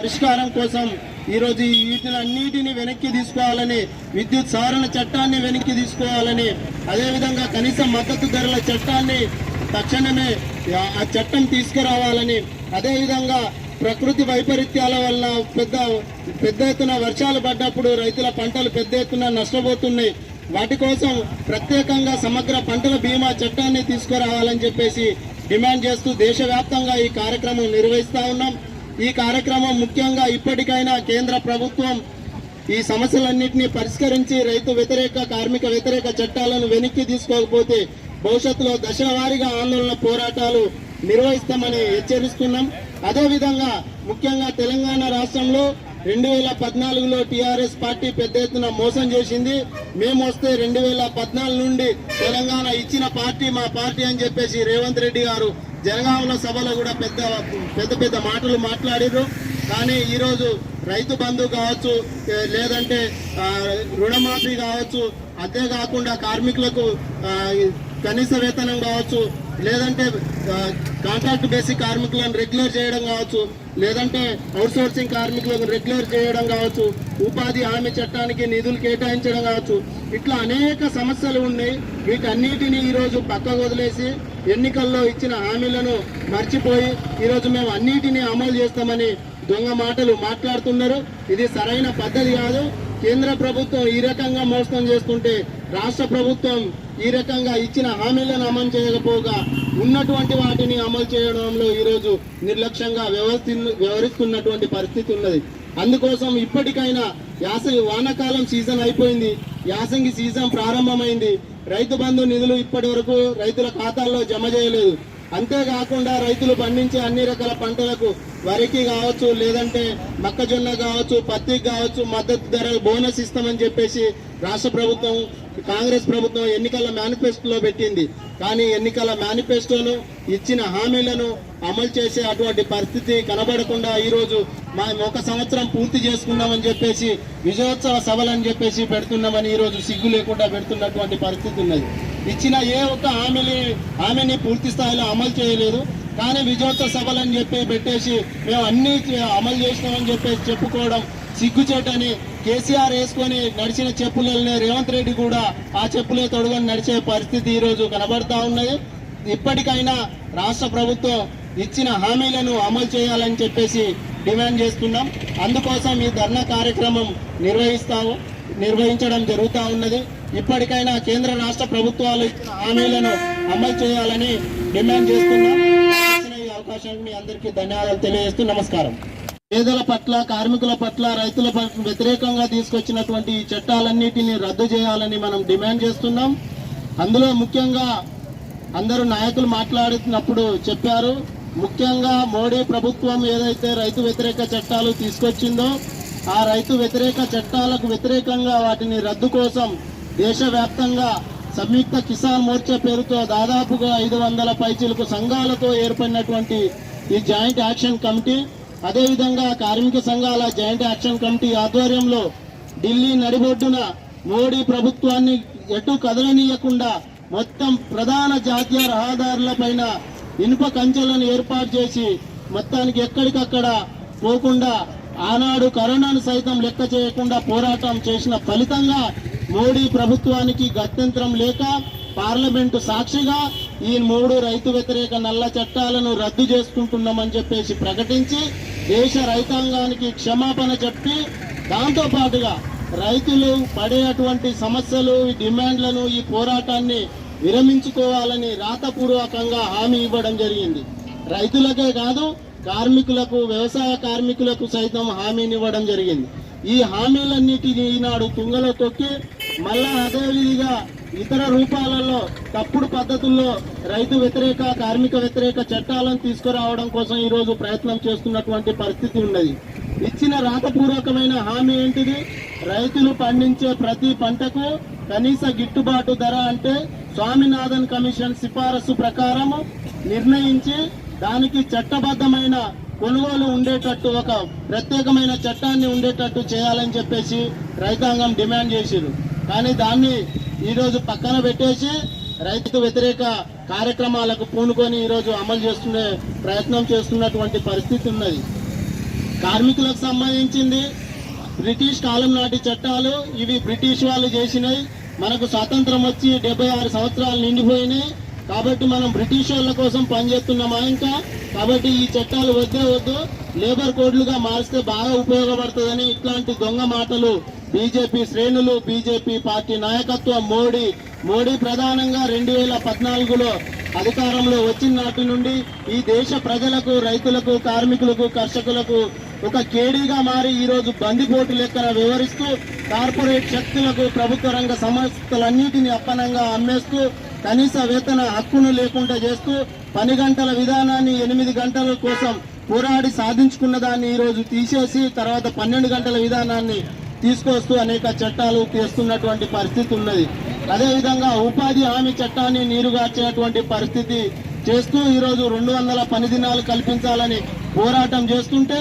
పరిష్కారం కోసం ఈరోజు ఈ వీటినన్నిటిని వెనక్కి తీసుకోవాలని విద్యుత్ సవరణ చట్టాన్ని వెనక్కి తీసుకోవాలని అదేవిధంగా కనీస మద్దతు ధరల చట్టాన్ని తక్షణమే ఆ చట్టం తీసుకురావాలని అదేవిధంగా ప్రకృతి వైపరీత్యాల వల్ల పెద్ద పెద్ద ఎత్తున వర్షాలు పడ్డప్పుడు రైతుల పంటలు పెద్ద ఎత్తున నష్టపోతున్నాయి. వాటి కోసం ప్రత్యేకంగా సమగ్ర పంటల బీమా చట్టాన్ని తీసుకురావాలని చెప్పేసి డిమాండ్ చేస్తూ దేశవ్యాప్తంగా ఈ కార్యక్రమం నిర్వహిస్తూ ఉన్నాం. ఈ కార్యక్రమం ముఖ్యంగా ఇప్పటికైనా కేంద్ర ప్రభుత్వం ఈ సమస్యలన్నింటినీ పరిష్కరించి రైతు వ్యతిరేక కార్మిక వ్యతిరేక చట్టాలను వెనక్కి తీసుకోకపోతే భవిష్యత్తులో దశల వారీగా ఆందోళన పోరాటాలు నిర్వహిస్తామని హెచ్చరిస్తున్నాం. అదేవిధంగా ముఖ్యంగా తెలంగాణ రాష్ట్రంలో రెండు వేల పద్నాలుగులో టీఆర్ఎస్ పార్టీ పెద్ద ఎత్తున మోసం చేసింది. మేము వస్తే రెండు వేల పద్నాలుగు నుండి తెలంగాణ ఇచ్చిన పార్టీ మా పార్టీ అని చెప్పేసి రేవంత్ రెడ్డి గారు జనగామల సభలో కూడా పెద్ద పెద్ద పెద్ద మాటలు మాట్లాడారు కానీ ఈరోజు రైతు బంధు కావచ్చు లేదంటే రుణమాఫీ కావచ్చు అంతేకాకుండా కార్మికులకు కనీస వేతనం కావచ్చు లేదంటే కాంట్రాక్ట్ బేసిక్ కార్మికులను రెగ్యులర్ చేయడం కావచ్చు లేదంటే అవుట్సోర్సింగ్ కార్మికులను రెగ్యులర్ చేయడం కావచ్చు ఉపాధి హామీ చట్టానికి నిధులు కేటాయించడం కావచ్చు ఇట్లా అనేక సమస్యలు ఉన్నాయి. వీటన్నిటిని ఈరోజు పక్కకు వదిలేసి ఎన్నికల్లో ఇచ్చిన హామీలను మర్చిపోయి ఈరోజు మేము అన్నిటినీ అమలు చేస్తామని దొంగ మాటలు మాట్లాడుతున్నారు. ఇది సరైన పద్ధతి కాదు. కేంద్ర ప్రభుత్వం ఈ రకంగా మోసం చేస్తుంటే రాష్ట్ర ప్రభుత్వం ఈ రకంగా ఇచ్చిన హామీలను అమలు చేయకపోగా ఉన్నటువంటి వాటిని అమలు చేయడంలో ఈరోజు నిర్లక్ష్యంగా వ్యవస్థి వ్యవహరిస్తున్నటువంటి పరిస్థితి ఉన్నది. అందుకోసం ఇప్పటికైనా యాసంగి వానాకాలం సీజన్ అయిపోయింది. యాసంగి సీజన్ ప్రారంభమైంది. రైతు బంధు నిధులు ఇప్పటి వరకు రైతుల ఖాతాల్లో జమ చేయలేదు. అంతేకాకుండా రైతులు పండించే అన్ని రకాల పంటలకు వరికి కావచ్చు లేదంటే మొక్కజొన్న కావచ్చు పత్తికి కావచ్చు మద్దతు ధర బోనస్ ఇస్తామని చెప్పేసి రాష్ట్ర ప్రభుత్వం కాంగ్రెస్ ప్రభుత్వం ఎన్నికల మేనిఫెస్టోలో పెట్టింది. కానీ ఎన్నికల మేనిఫెస్టోను ఇచ్చిన హామీలను అమలు చేసే అటువంటి పరిస్థితి కనబడకుండా ఈరోజు మా ఒక సంవత్సరం పూర్తి చేసుకున్నామని చెప్పేసి విజయోత్సవ సభలని చెప్పేసి పెడుతున్నామని ఈరోజు సిగ్గు లేకుండా పెడుతున్నటువంటి పరిస్థితి ఉన్నది. ఇచ్చిన ఏ ఒక్క హామీని హామీని పూర్తి స్థాయిలో అమలు చేయలేదు. కానీ విజయోత్సవ సభలని చెప్పి పెట్టేసి మేము అన్ని అమలు చేసినామని చెప్పేసి చెప్పుకోవడం సిగ్గుచేటని కేసీఆర్ వేసుకొని నడిచిన చెప్పులనే రేవంత్ రెడ్డి కూడా ఆ చెప్పులే తొడుగని నడిచే పరిస్థితి ఈరోజు కనబడతా ఉన్నది. ఇప్పటికైనా రాష్ట్ర ప్రభుత్వం ఇచ్చిన హామీలను అమలు చేయాలని చెప్పేసి డిమాండ్ చేస్తున్నాం. అందుకోసం ఈ ధర్నా కార్యక్రమం నిర్వహిస్తాము. నిర్వహించడం జరుగుతూ ఉన్నది. ఇప్పటికైనా కేంద్ర రాష్ట్ర ప్రభుత్వాలు ఇచ్చిన హామీలను అమలు చేయాలని డిమాండ్ చేస్తున్నాం. ఈ అవకాశాన్ని మీ అందరికీ ధన్యవాదాలు తెలియజేస్తూ నమస్కారం. పేదల పట్ల కార్మికుల పట్ల రైతుల పట్ల వ్యతిరేకంగా తీసుకొచ్చినటువంటి ఈ చట్టాలన్నిటిని రద్దు చేయాలని మనం డిమాండ్ చేస్తున్నాం. అందులో ముఖ్యంగా అందరూ నాయకులు మాట్లాడుతున్నప్పుడు చెప్పారు. ముఖ్యంగా మోడీ ప్రభుత్వం ఏదైతే రైతు వ్యతిరేక చట్టాలు తీసుకొచ్చిందో ఆ రైతు వ్యతిరేక చట్టాలకు వ్యతిరేకంగా వాటిని రద్దు కోసం దేశవ్యాప్తంగా సంయుక్త కిసాన్ మోర్చా పేరుతో దాదాపుగా ఐదు వందల పైచీలకు సంఘాలతో ఏర్పడినటువంటి ఈ జాయింట్ యాక్షన్ కమిటీ అదేవిధంగా కార్మిక సంఘాల జాయింట్ యాక్షన్ కమిటీ ఆధ్వర్యంలో ఢిల్లీ నడిబొడ్డున మోడీ ప్రభుత్వాన్ని ఎటు కదలనీయకుండా మొత్తం ప్రధాన జాతీయ రహదారులపైన ఇనుప కంచెలను ఏర్పాటు చేసి మొత్తానికి ఎక్కడికక్కడ పోకుండా ఆనాడు కరోనాను సైతం లెక్క చేయకుండా పోరాటం చేసిన ఫలితంగా మోడీ ప్రభుత్వానికి గత్యంతరం లేక పార్లమెంటు సాక్షిగా ఈ మూడు రైతు వ్యతిరేక నల్ల చట్టాలను రద్దు చేసుకుంటున్నామని చెప్పేసి ప్రకటించి దేశ రైతాంగానికి క్షమాపణ చెప్పి దాంతో పాటుగా రైతులు పడే అటువంటి సమస్యలు ఈ డిమాండ్లను ఈ పోరాటాన్ని విరమించుకోవాలని రాతపూర్వకంగా హామీ ఇవ్వడం జరిగింది. రైతులకే కాదు కార్మికులకు వ్యవసాయ కార్మికులకు సైతం హామీని ఇవ్వడం జరిగింది. ఈ హామీలన్నిటిని ఈనాడు తుంగలో తొక్కి మళ్ళా అదేవిధిగా ఇతర రూపాలలో తప్పుడు పద్ధతుల్లో రైతు వ్యతిరేక కార్మిక వ్యతిరేక చట్టాలను తీసుకురావడం కోసం ఈరోజు ప్రయత్నం చేస్తున్నటువంటి పరిస్థితి ఉన్నది. ఇచ్చిన రాతపూర్వకమైన హామీ ఏంటిది? రైతులు పండించే ప్రతి పంటకు కనీస గిట్టుబాటు ధర అంటే స్వామినాథన్ కమిషన్ సిఫారసు ప్రకారము నిర్ణయించి దానికి చట్టబద్ధమైన కొనుగోలు ఉండేటట్టు ఒక ప్రత్యేకమైన చట్టాన్ని ఉండేటట్టు చేయాలని చెప్పేసి రైతాంగం డిమాండ్ చేసిరు కానీ దాన్ని ఈరోజు పక్కన పెట్టేసి రైతు వ్యతిరేక కార్యక్రమాలకు పూనుకొని ఈరోజు అమలు చేస్తునే ప్రయత్నం చేస్తున్నటువంటి పరిస్థితి ఉన్నది. కార్మికులకు సంబంధించింది బ్రిటిష్ కాలం నాటి చట్టాలు ఇవి బ్రిటిష్ వాళ్ళు చేసినాయి మనకు స్వాతంత్రం వచ్చి డెబ్బై ఆరు సంవత్సరాలు నిండిపోయినాయి. కాబట్టి మనం బ్రిటిష్ వాళ్ళ కోసం పనిచేస్తున్నామా ఇంకా? కాబట్టి ఈ చట్టాలు వద్దే వద్దు లేబర్ కోడ్లుగా మారిస్తే బాగా ఉపయోగపడుతుందని ఇట్లాంటి దొంగ మాటలు బీజేపీ శ్రేణులు బీజేపీ పార్టీ నాయకత్వం మోడీ మోడీ ప్రధానంగా రెండు వేల పద్నాలుగులో అధికారంలో వచ్చిన నాటి నుండి ఈ దేశ ప్రజలకు రైతులకు కార్మికులకు కర్షకులకు ఒక కేడీగా మారి ఈ రోజు బందిపోటు లెక్కన వివరిస్తూ కార్పొరేట్ శక్తులకు ప్రభుత్వ రంగ సంస్థలన్నిటిని అప్పనంగా అమ్మేస్తూ కనీస వేతన హక్కును లేకుండా చేస్తూ పని గంటల విధానాన్ని ఎనిమిది గంటల కోసం పోరాడి సాధించుకున్న దాన్ని ఈరోజు తీసేసి తర్వాత పన్నెండు గంటల విధానాన్ని తీసుకొస్తూ అనేక చట్టాలు చేస్తున్నటువంటి పరిస్థితి ఉన్నది. అదేవిధంగా ఉపాధి హామీ చట్టాన్ని నీరుగార్చినటువంటి పరిస్థితి చేస్తూ ఈరోజు రెండు వందల పని దినాలు కల్పించాలని పోరాటం చేస్తుంటే